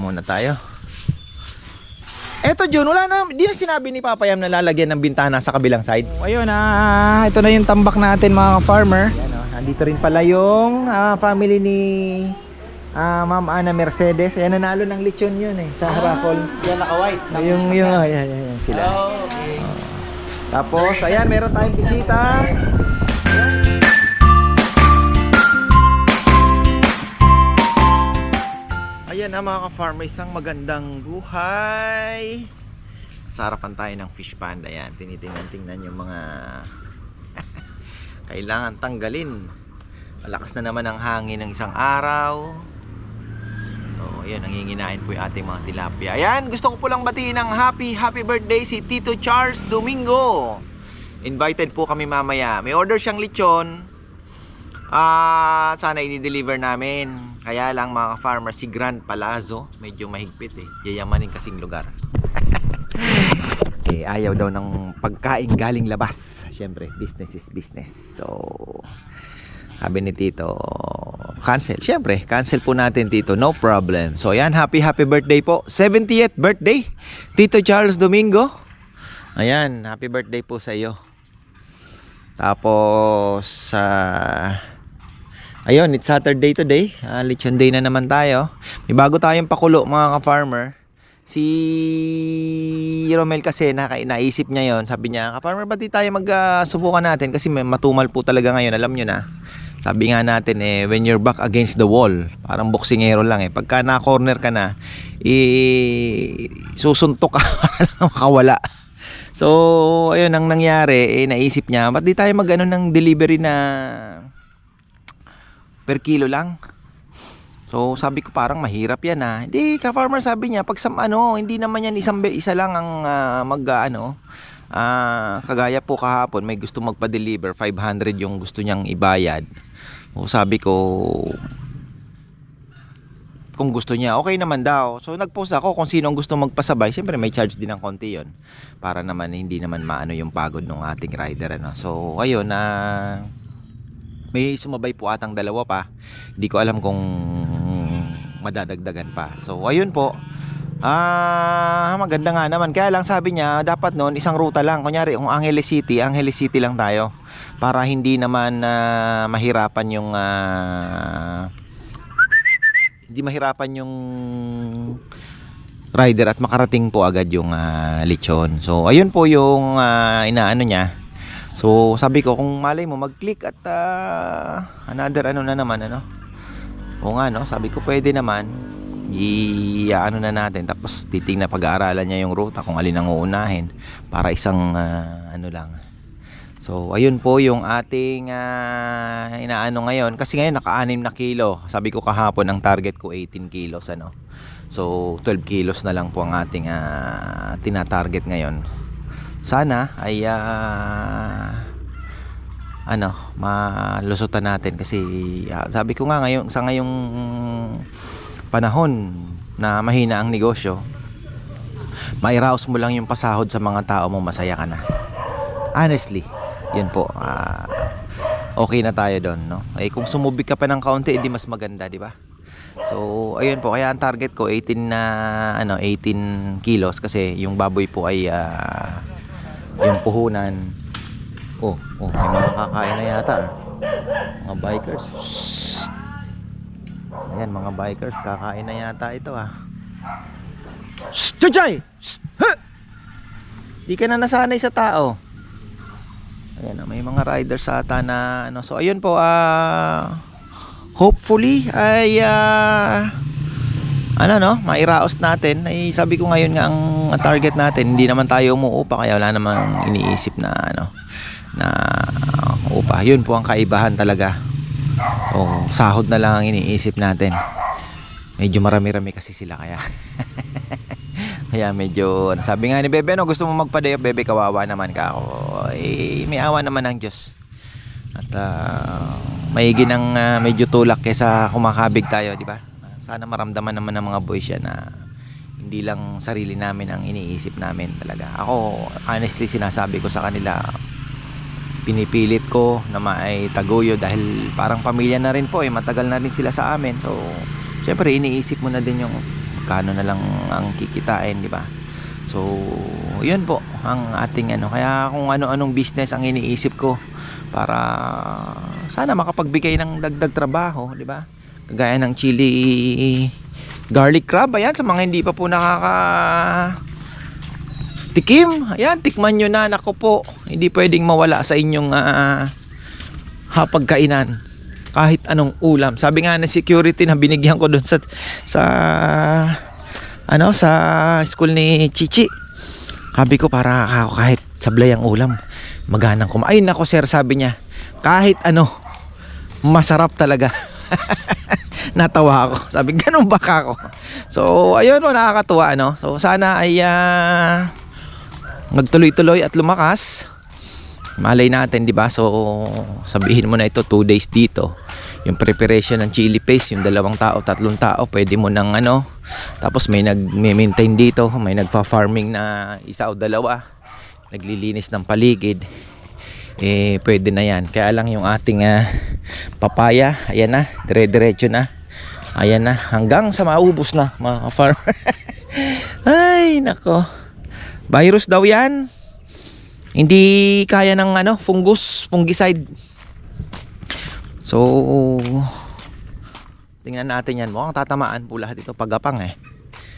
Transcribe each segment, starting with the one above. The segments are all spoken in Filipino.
muna tayo. Eto Jun, wala na, di na sinabi ni Papa Yam na lalagyan ng bintana sa kabilang side. Ayun ah, ito na yung tambak natin mga farmer. Yan oh, nandito rin pala yung ah, family ni ah, Ma'am Ana Mercedes. Ayan, nanalo ng lechon yun eh, sa raffle. Yan naka-white. Yung, yung, oh, yan, yan, yan, sila. Oh, okay. Tapos, ayan, meron tayong bisita. Ayan na mga ka-farmer, isang magandang buhay. Sa harapan tayo ng fish pond. Ayan, tinitingnan-tingnan yung mga kailangan tanggalin. Malakas na naman ang hangin ng isang araw. So, ayan, nanginginain po yung ating mga tilapia. Ayan, gusto ko po lang batiin ng happy, happy birthday si Tito Charles Domingo. Invited po kami mamaya. May order siyang lechon. Ah, sana i-deliver namin. Kaya lang mga farmer si Grand Palazzo, medyo mahigpit eh. Yayamanin kasing lugar. eh, ayaw daw ng pagkain galing labas. Siyempre, business is business. So, sabi ni Tito, cancel. Siyempre, cancel po natin Tito. No problem. So, ayan, happy happy birthday po. 70th birthday, Tito Charles Domingo. Ayan, happy birthday po sa iyo. Tapos, sa ayun, it's Saturday today. Uh, lechon day na naman tayo. May bago tayong pakulo mga ka-farmer. Si Romel kasi naisip niya yon Sabi niya, ka-farmer, di tayo mag-subukan natin? Kasi may matumal po talaga ngayon, alam nyo na. Sabi nga natin eh, when you're back against the wall, parang boksingero lang eh. Pagka na-corner ka na, eh, susuntok ka para makawala. So, ayun ang nangyari, eh, naisip niya, ba't tayo mag-ano ng delivery na per kilo lang? So, sabi ko parang mahirap yan ah. Hindi, ka-farmer sabi niya, pag sa ano, hindi naman yan isang isa lang ang ah, mag ah, ano, ah, kagaya po kahapon, may gusto magpa-deliver, 500 yung gusto niyang ibayad. So, sabi ko, kung gusto niya, okay naman daw. So nag-post ako kung sino ang gusto magpasabay. Siyempre may charge din ng konti yon Para naman hindi naman maano yung pagod ng ating rider. Ano. So ayun na may sumabay po atang dalawa pa. Hindi ko alam kung madadagdagan pa. So ayun po. Ah, maganda nga naman. Kaya lang sabi niya, dapat noon isang ruta lang. Kunyari, kung Angeles City, Angeles City lang tayo. Para hindi naman ah, mahirapan yung ah, hindi mahirapan yung rider at makarating po agad yung ah, lechon. So, ayun po yung ah, inaano niya. So, sabi ko, kung malay mo, mag-click at ah, another ano na naman, ano. O nga, no? Sabi ko, pwede naman. I, ano na natin. Tapos, titingnan pag-aaralan niya yung ruta kung alin ang uunahin. Para isang, ah, ano lang. So, ayun po yung ating ah, inaano ngayon. Kasi ngayon, naka-6 na kilo. Sabi ko kahapon, ang target ko 18 kilos. Ano? So, 12 kilos na lang po ang ating ah, tina-target ngayon. Sana ay ah, ano, malusutan natin kasi ah, sabi ko nga ngayon sa ngayong panahon na mahina ang negosyo, mairaos mo lang yung pasahod sa mga tao mo masaya ka na. Honestly, yun po. ah, okay na tayo doon, no? Eh kung sumubik ka pa ng kaunti, edi mas maganda, di ba? So, ayun po, kaya ang target ko 18 na ano, 18 kilos kasi yung baboy po ay ah, yung puhunan. Oh, oh, may mga kakain na yata. Mga bikers. Ayan, mga bikers, kakain na yata ito ah. Chuchay! Di ka na nasanay sa tao. Ayan, ah, may mga riders ata na ano. So ayun po ah hopefully ay ah, ano no, mairaos natin. Ay sabi ko ngayon nga ang target natin, hindi naman tayo umuupa kaya wala namang iniisip na ano na upa. Yun po ang kaibahan talaga. So sahod na lang ang iniisip natin. Medyo marami-rami kasi sila kaya. Kaya medyo, ano, sabi nga ni Bebe, no, gusto mo magpa-day off, Bebe, kawawa naman ka ako. Eh, may awa naman ng Diyos. At uh, maigi ng ah, medyo tulak kaysa kumakabig tayo, di ba? Sana maramdaman naman ng mga boys yan na hindi lang sarili namin ang iniisip namin talaga. Ako, honestly, sinasabi ko sa kanila, pinipilit ko na maitaguyo dahil parang pamilya na rin po eh, matagal na rin sila sa amin. So, syempre, iniisip mo na din yung magkano na lang ang kikitain, di ba? So, yun po ang ating ano. Kaya kung ano-anong business ang iniisip ko para sana makapagbigay ng dagdag trabaho, di ba? Kagaya ng chili garlic crab, ayan sa mga hindi pa po nakaka tikim. Ayan, tikman nyo na. Nako po, hindi pwedeng mawala sa inyong ah, hapagkainan kahit anong ulam. Sabi nga ng security na binigyan ko doon sa sa ano sa school ni Chichi. Sabi ko para ako kahit sablay ang ulam, maganang kumain. Ay nako sir, sabi niya. Kahit ano, masarap talaga. Natawa ako. Sabi, ganun ba ako? So, ayun mo, nakakatuwa, ano? So, sana ay ah, magtuloy-tuloy at lumakas. Malay natin, di ba? So, sabihin mo na ito, 2 days dito. Yung preparation ng chili paste, yung dalawang tao, tatlong tao, pwede mo ng ano. Tapos may nag-maintain dito, may nagpa-farming na isa o dalawa. Naglilinis ng paligid. Eh, pwede na yan. Kaya lang yung ating ah, papaya, ayan na, dire-diretso na. Ayan na, hanggang sa maubos na, mga farmer. Ay, nako. Virus daw yan. Hindi kaya ng ano, fungus, fungicide. So, tingnan natin yan. Mukhang tatamaan po lahat ito pagapang eh.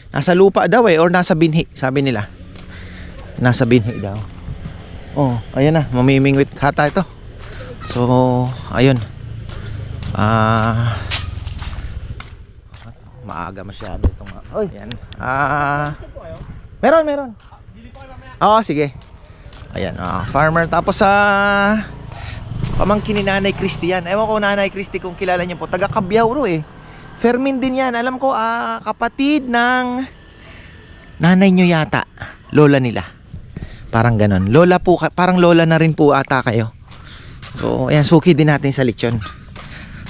Nasa lupa daw eh, or nasa binhi, sabi nila. Nasa binhi daw. Oh, ayan na, mamimingwit hata ito. So, ayun. Ah, maaga masyado itong, oy, ayan. Ah, meron, meron. Oo, sige. Ayan, ah, farmer. Tapos sa pamangkin ni Nanay Christy yan. Ewan ko Nanay Christy kung kilala niyo po. Taga Cabyaw ro eh. Fermin din yan. Alam ko, ah, kapatid ng nanay nyo yata. Lola nila. Parang ganon. Lola po, parang lola na rin po ata kayo. So, ayan, suki din natin sa lechon.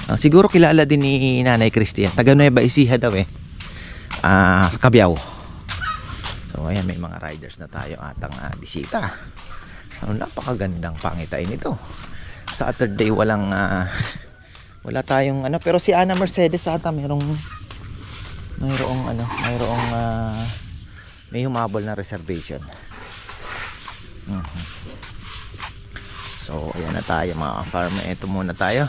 Ah, siguro kilala din ni Nanay Christy yan. Taga Nueva Ecija daw eh. Ah, Cabyaw. So, ayan, may mga riders na tayo atang ah, bisita. So, napakagandang pangitain ito. Saturday walang ah, wala tayong ano pero si Ana Mercedes ata mayroong mayroong ano mayroong ah, may humabol na reservation. Mhm. So ayan na tayo mga farmer. Ito muna tayo.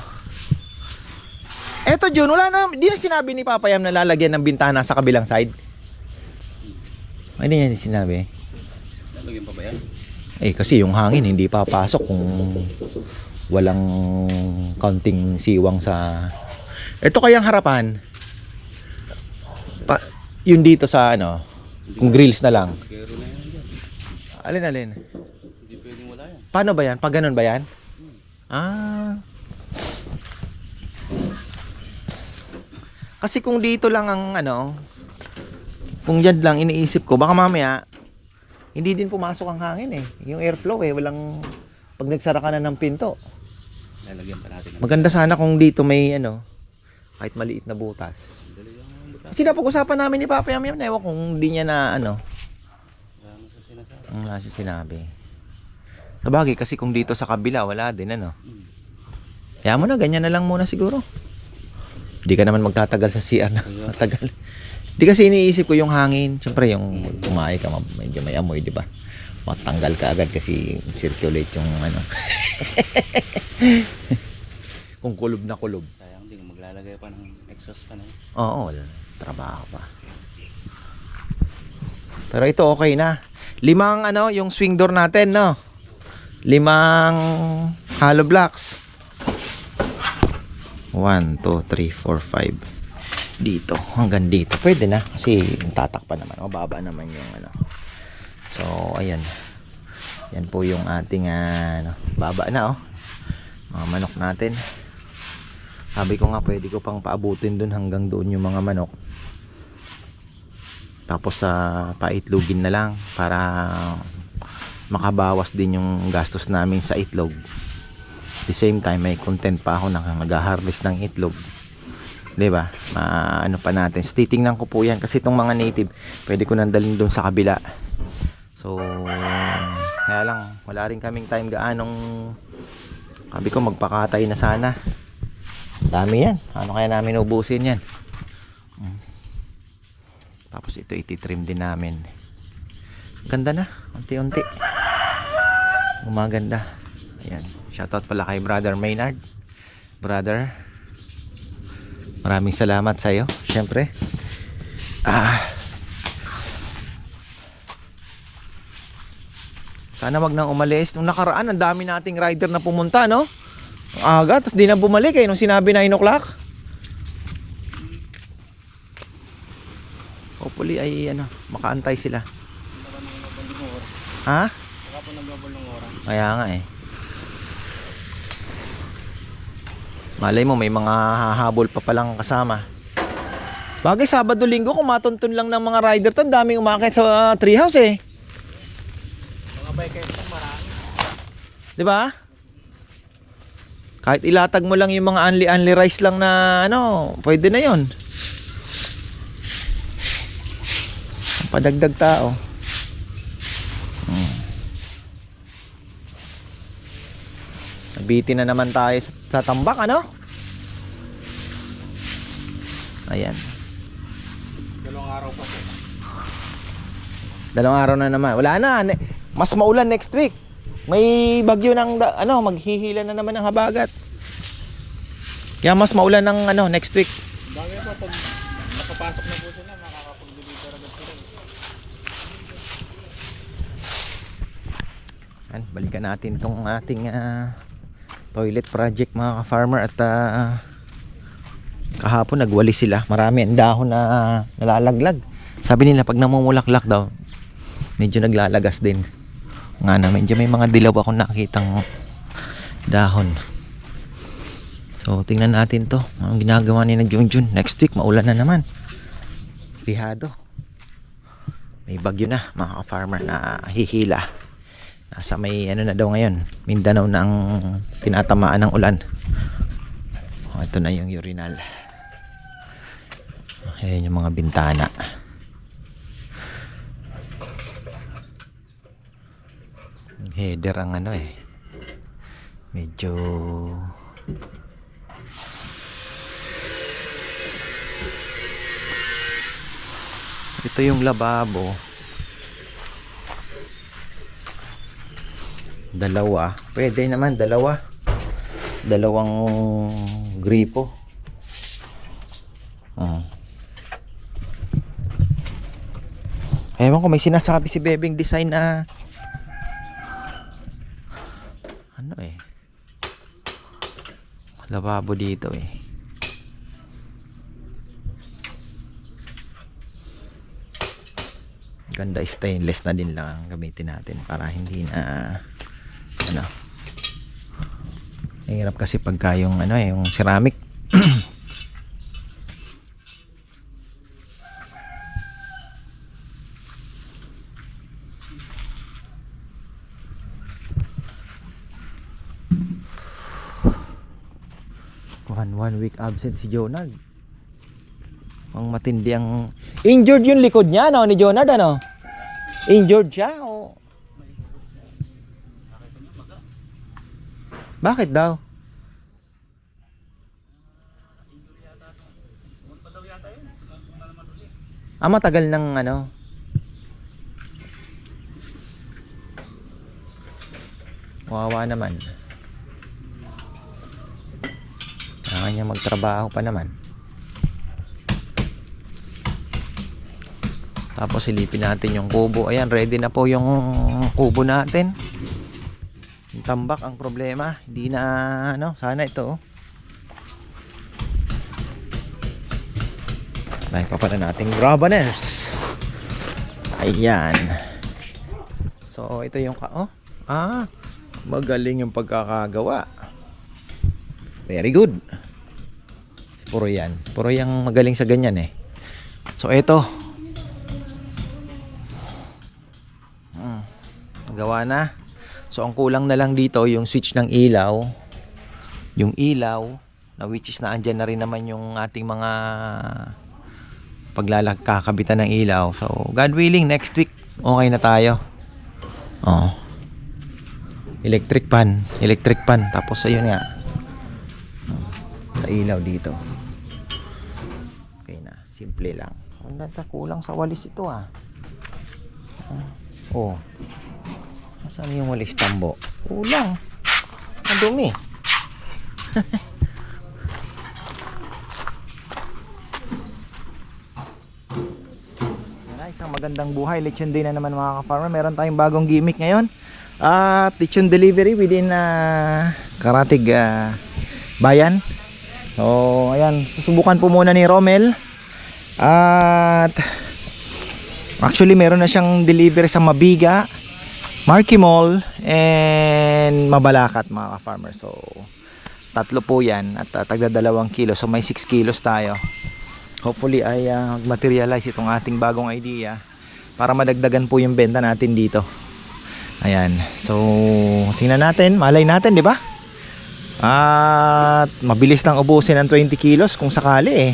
Eto Jun, wala na, di na sinabi ni Papa Yam na lalagyan ng bintana sa kabilang side. Hindi niya sinabi. Lagyan pa ba yan? Eh kasi yung hangin hindi papasok kung walang counting siwang sa Ito kayang harapan. Pa, yun dito sa ano, kung grills na lang. Yan. Alin alin. Hindi pwedeng wala yan. Paano ba yan? Pag ganun ba yan? Ah. Kasi kung dito lang ang ano, kung dyan lang iniisip ko, baka mamaya hindi din pumasok ang hangin eh. Yung airflow eh, walang pag nagsara ka na ng pinto. Lalagyan pa natin. Maganda sana kung dito may ano, kahit maliit na butas. Kasi napag-usapan namin ni Papa Yam Yam, ewan kung di niya na ano, ang nasa sinabi. Sa bagay, kasi kung dito sa kabila, wala din ano. Kaya mo na, ganyan na lang muna siguro. Hindi ka naman magtatagal sa CR na matagal. Di kasi iniisip ko yung hangin. Siyempre yung kumain ka, medyo may amoy, di ba? Matanggal ka agad kasi circulate yung ano. Kung kulob na kulob. Sayang din, maglalagay pa ng exhaust pa na yun. Oo, wala. Trabaho pa. Pero ito okay na. Limang ano, yung swing door natin, no? Limang hollow blocks. 1, 2, 3, 4, 5. Dito, hanggang dito. Pwede na kasi tatak pa naman. Mababa naman yung ano. So, ayan. Yan po yung ating ano, baba na oh. Mga manok natin. Sabi ko nga pwede ko pang paabutin dun hanggang doon yung mga manok. Tapos sa paitlogin na lang para makabawas din yung gastos namin sa itlog. The same time may content pa ako na nag-harvest ng itlog. 'Di ba? Maano pa natin. So, titingnan ko po 'yan kasi itong mga native, pwede ko nang dalhin doon sa kabila. So, kaya lang wala rin kaming time gaanong sabi ko magpakatay na sana. Dami yan. Ano kaya namin ubusin yan? Mm. Tapos ito ititrim din namin. Ganda na, unti-unti. Gumaganda. Ayan. Shoutout pala kay Brother Maynard. Brother, maraming salamat sa iyo. Siyempre. Ah. Sana wag nang umalis. Nung nakaraan, ang dami nating rider na pumunta, no? Aga, tapos di na bumalik eh. Nung sinabi 9 o'clock. Hopefully ay ano, makaantay sila. Ha? Kaya nga eh. Malay mo may mga hahabol pa palang kasama. Bagay Sabado Linggo kung matuntun lang ng mga rider to, daming umakit sa uh, treehouse eh. Mga bikers po marami. 'Di ba? Kahit ilatag mo lang yung mga unli-unli rice lang na ano, pwede na 'yon. Padagdag tao. Nabitin na naman tayo sa, tambak, ano? Ayan. Dalawang araw pa po. Dalawang araw na naman. Wala na. Mas maulan next week. May bagyo ng ano, maghihila na naman ng habagat. Kaya mas maulan ng ano next week. Bagay po, pag nakapasok na po sila, makakapag-deliver agad sila. Yan, balikan natin tong ating ah, toilet project mga ka-farmer at ah, kahapon nagwali sila. Marami ang dahon na nalalaglag. Sabi nila pag namumulaklak daw, medyo naglalagas din. Nga na, medyo may mga dilaw akong nakitang dahon. So, tingnan natin to. Ang ginagawa ni na Junjun. Next week, maulan na naman. Lihado. May bagyo na, mga ka-farmer na hihila. Nasa may ano na daw ngayon. Mindanao na ang tinatamaan ng ulan. Oh, ito na yung urinal. Ayan yung mga bintana. Header ang ano eh. Medyo Ito yung lababo. Dalawa. Pwede naman, dalawa. Dalawang gripo. Ah. Ewan ko, may sinasabi si Bebing Design na ano eh. Lababo dito eh. Ganda stainless na din lang ang gamitin natin para hindi na ano Mahirap kasi pagka yung ano eh, yung ceramic. one, one week absent si Jonard. Ang matindi ang... Injured yung likod niya, no, ni Jonard, ano? Injured siya, Bakit daw? Ah, matagal ng ano? Wawa naman. Kailangan niya magtrabaho pa naman. Tapos silipin natin yung kubo. Ayan, ready na po yung kubo natin. Yung tambak ang problema. Hindi na ano, sana ito. oh. Dahil pa pala nating grabaners. Ayan. So, ito yung ka... Oh, ah, magaling yung pagkakagawa. Very good. Puro yan. Puro yung magaling sa ganyan eh. So, ito. Hmm. Gawa na. So, ang kulang na lang dito yung switch ng ilaw. Yung ilaw na which is na andyan na rin naman yung ating mga paglalagkakabitan ng ilaw. So, God willing, next week, okay na tayo. Oh. Electric pan. Electric pan. Tapos, ayun nga. Sa ilaw dito. Okay na. Simple lang. Ang ganda, kulang sa walis ito ah. Ah, Oh. Saan yung walis tambo? Kulang. Ang dumi. Isang magandang buhay. Lechon day na naman mga ka-farmer. Meron tayong bagong gimmick ngayon. At lechon delivery within uh, Karatig ah, Bayan. So, ayan. Susubukan po muna ni Romel. At actually meron na siyang delivery sa Mabiga, Marky Mall, and Mabalacat mga ka-farmer. So, tatlo po yan at uh, tagda dalawang kilo. So, may 6 kilos tayo. Hopefully ay uh, materialize itong ating bagong idea para madagdagan po yung benta natin dito. Ayan. So, tingnan natin. Malay natin, di ba? At mabilis lang ubusin ng 20 kilos kung sakali eh.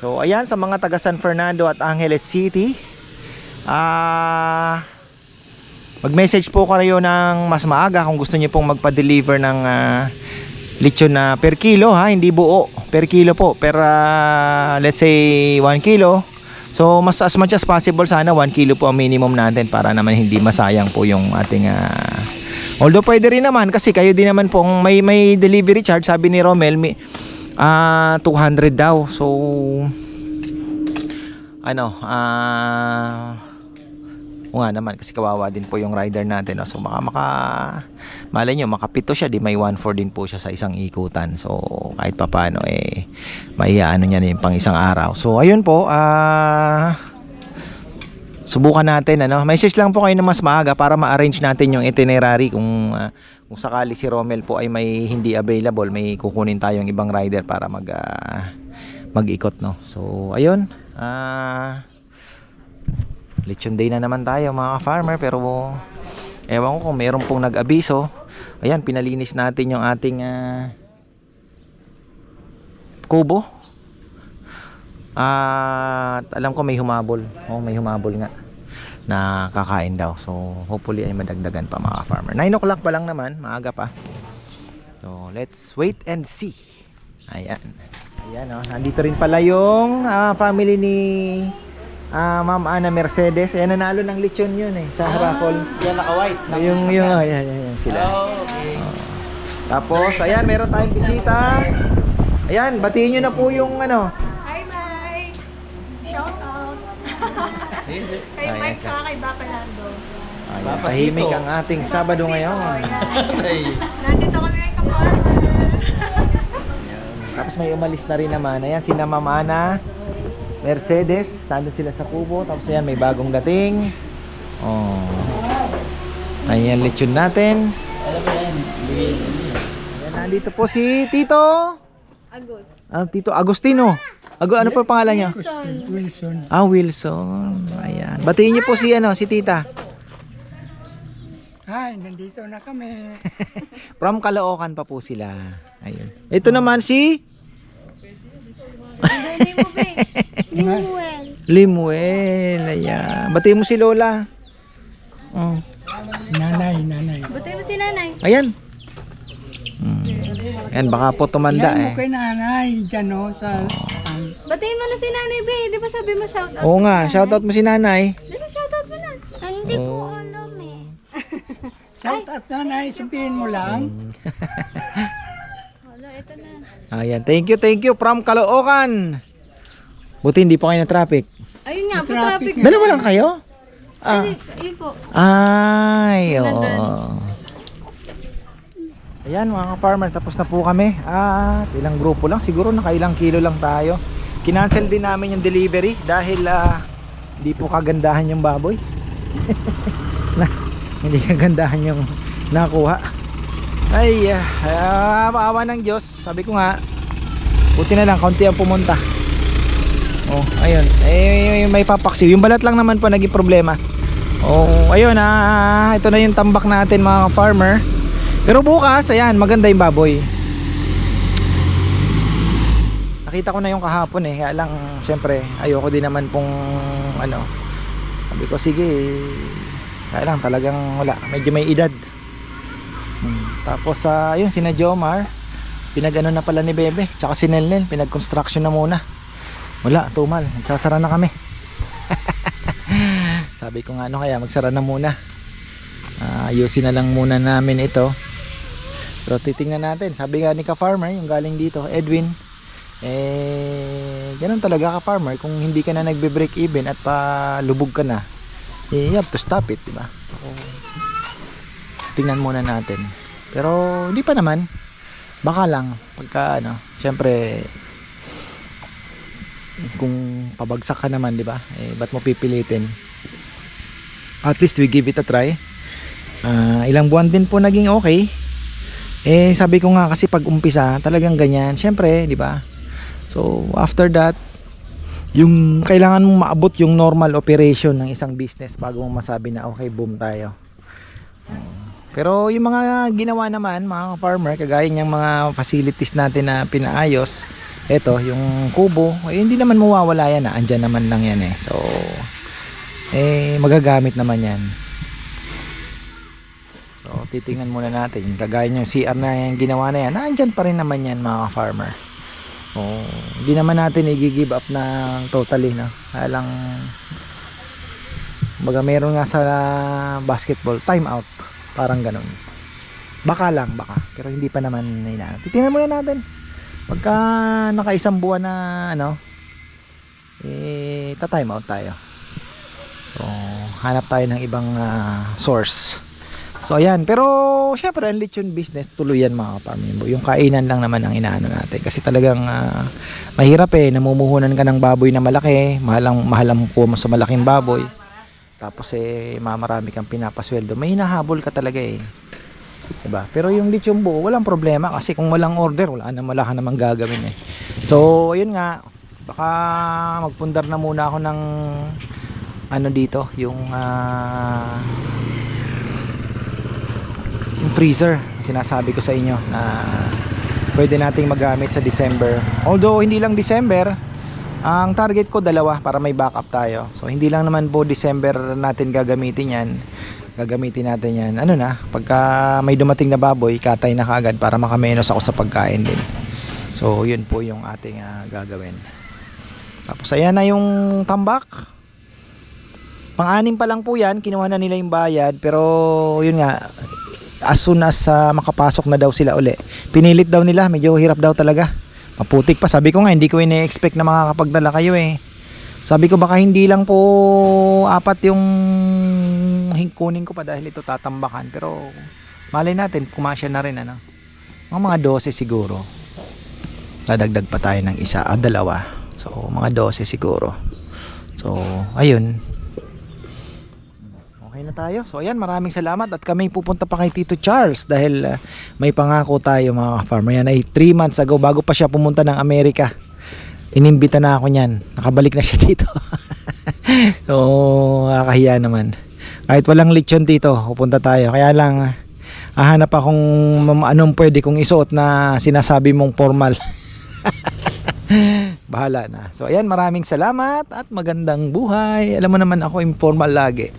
So, ayan sa mga taga San Fernando at Angeles City. Ah... mag-message po kayo ng mas maaga kung gusto niyo pong magpa-deliver ng ah, lechon na per kilo ha, hindi buo. Per kilo po. Per ah, let's say 1 kilo. So mas as much as possible sana 1 kilo po ang minimum natin para naman hindi masayang po yung ating ah, Although pwede rin naman kasi kayo din naman pong may may delivery charge sabi ni Romel may ah 200 daw. So ano ah Oo nga naman kasi kawawa din po yung rider natin. No? So maka, maka malay nyo, makapito siya, di may 1-4 din po siya sa isang ikutan. So kahit papano eh, may ano niya yung pang isang araw. So ayun po, ah... subukan natin ano. Message lang po kayo na mas maaga para ma-arrange natin yung itinerary kung ah, kung sakali si Romel po ay may hindi available, may kukunin tayong ibang rider para mag ah, mag-ikot no. So ayun, ah lechon day na naman tayo mga farmer pero ewan ko kung meron pong nag-abiso. Ayan pinalinis natin yung ating ah, kubo. At alam ko may humabol. Oh may humabol nga. Na kakain daw. So hopefully ay madagdagan pa mga farmer 9 o'clock pa lang naman maaga pa. So let's wait and see. Ayan. Ayan oh nandito rin pala yung ah, family ni Ah, Ma'am Ana Mercedes, eh nanalo ng lechon 'yun eh sa raffle. Yan naka-white. yung yung oh, ayan, ayan, ayan sila. Oh, okay. Tapos ayan, meron tayong bisita. Ayan, batiin niyo na po yung ano. Hi, Mike! Shout out! Kay Ayan Mike ka. tsaka kay Bapalando. Ayan, tahimik ang ating Sabado ngayon. Ay. Nandito kami ngayon ka-farmer. Tapos may umalis na rin naman. Ayan, sina Ma'am Ana Mercedes, nandun sila sa kubo. Tapos ayan, may bagong dating. Oh. Ayan, lechon natin. Niya. Ayan, nandito po si Tito. Agos. Ah, Tito Agustino. Ago, ano po pangalan niyo? Wilson. Ah, Wilson. Ayan. Batiin niyo po si ano, si Tita. Hi, nandito na kami. From Caloocan pa po sila. Ayun. Ito naman si Hindi mo. Limuel. Limuel. Ayan. Batiin mo si Lola. Oh. Nanay, nanay. Buti mo si nanay. Ayan. Hmm. Ayan, baka po tumanda Yan mo eh. kay nanay, dyan o, sa... ang- Batiin mo na si nanay, be. Di ba sabi mo shout out? Oo nga, shoutout mo si nanay. Di ba shout out mo na? Hindi ko alam eh. Shout out nanay, sabihin mo lang. Wala, ito na. Ayan, thank you, thank you from Caloocan. Buti hindi pa kayo na traffic. Ayun nga, po Traffic. Dalawa lang kayo? Ah. Ay, Ayun po. Ay, oo. Ayan mga farmer, tapos na po kami. At ilang grupo lang, siguro nakailang kilo lang tayo. Kinancel din namin yung delivery dahil ah, hindi po kagandahan yung baboy. na, hindi kagandahan yung nakuha. Ay, ah, maawa ng Diyos. Sabi ko nga, buti na lang, konti ang pumunta. Oh, ayun. Eh, may papaksiw. Yung balat lang naman po naging problema. Oh, ayun ah, ito na yung tambak natin mga farmer. Pero bukas, ayan, maganda yung baboy. Nakita ko na yung kahapon eh, kaya lang syempre ayoko din naman pong ano. Sabi ko sige, kaya lang talagang wala, medyo may edad. Hmm. Tapos sa ayun sina Jomar, pinagano na pala ni Bebe, tsaka si Nelnel, pinag-construction na muna. Wala, tumal. Magsasara na kami. Sabi ko nga ano kaya, magsara na muna. Ah, ayusin na lang muna namin ito. Pero titingnan natin. Sabi nga ni ka-farmer, yung galing dito, Edwin, eh, ganun talaga ka-farmer. Kung hindi ka na nagbe-break even at palubog ka na, eh, you have to stop it, di ba? So, tingnan muna natin. Pero, hindi pa naman. Baka lang, pagka ano, syempre, kung pabagsak ka naman, di ba? Eh, ba't mo pipilitin? At least we give it a try. Ah, ilang buwan din po naging okay. Eh, sabi ko nga kasi pag umpisa, talagang ganyan. Syempre, di ba? So, after that, yung kailangan mong maabot yung normal operation ng isang business bago mo masabi na okay, boom tayo. Pero yung mga ginawa naman, mga farmer, kagaya ng mga facilities natin na pinaayos, eto, yung kubo, eh, hindi naman mawawala yan, ah. andyan naman lang yan eh. So, eh, magagamit naman yan. So, titingnan muna natin. Kagaya yung CR na yung ginawa na yan, nandyan pa rin naman yan mga farmer. So, hindi naman natin i-give up ng totally na. Kaya lang, baga meron nga sa basketball, time out. Parang ganun. Baka lang, baka. Pero hindi pa naman ina. Titingnan muna natin. Pagka nakaisang buwan na ano, eh, ta-time out tayo. So, hanap tayo ng ibang ah, source. So ayan, pero syempre ang lechon business tuloy yan mga kapamilya. Yung kainan lang naman ang inaano natin kasi talagang ah, mahirap eh, namumuhunan ka ng baboy na malaki, mahalang mahalang po mo sa malaking baboy. Tapos eh mamarami kang pinapasweldo. May hinahabol ka talaga eh. 'Di ba? Pero yung lechon buo, walang problema kasi kung walang order, wala na wala ka namang gagawin eh. So, ayun nga, baka magpundar na muna ako ng ano dito, yung ah, yung freezer sinasabi ko sa inyo na pwede nating magamit sa December although hindi lang December ang target ko dalawa para may backup tayo so hindi lang naman po December natin gagamitin yan gagamitin natin yan ano na pagka may dumating na baboy katay na kagad para makamenos ako sa pagkain din so yun po yung ating ah, gagawin tapos ayan na yung tambak pang-anim pa lang po yan kinuha na nila yung bayad pero yun nga as soon as ah, makapasok na daw sila uli. Pinilit daw nila, medyo hirap daw talaga. Maputik pa. Sabi ko nga, hindi ko ine-expect na makakapagdala kayo eh. Sabi ko baka hindi lang po apat yung hingkunin ko pa dahil ito tatambakan. Pero malay natin, kumasya na rin ano. Mga mga 12 siguro. Dadagdag pa tayo ng isa, ah, dalawa. So, mga 12 siguro. So, ayun. Okay na tayo. So ayan, maraming salamat at kami pupunta pa kay Tito Charles dahil uh, may pangako tayo mga farmer. Yan ay 3 months ago bago pa siya pumunta ng Amerika. Inimbita na ako niyan. Nakabalik na siya dito. so, nakakahiya naman. Kahit walang lechon dito, pupunta tayo. Kaya lang, hahanap akong mam- anong pwede kong isuot na sinasabi mong formal. Bahala na. So ayan, maraming salamat at magandang buhay. Alam mo naman ako informal lagi.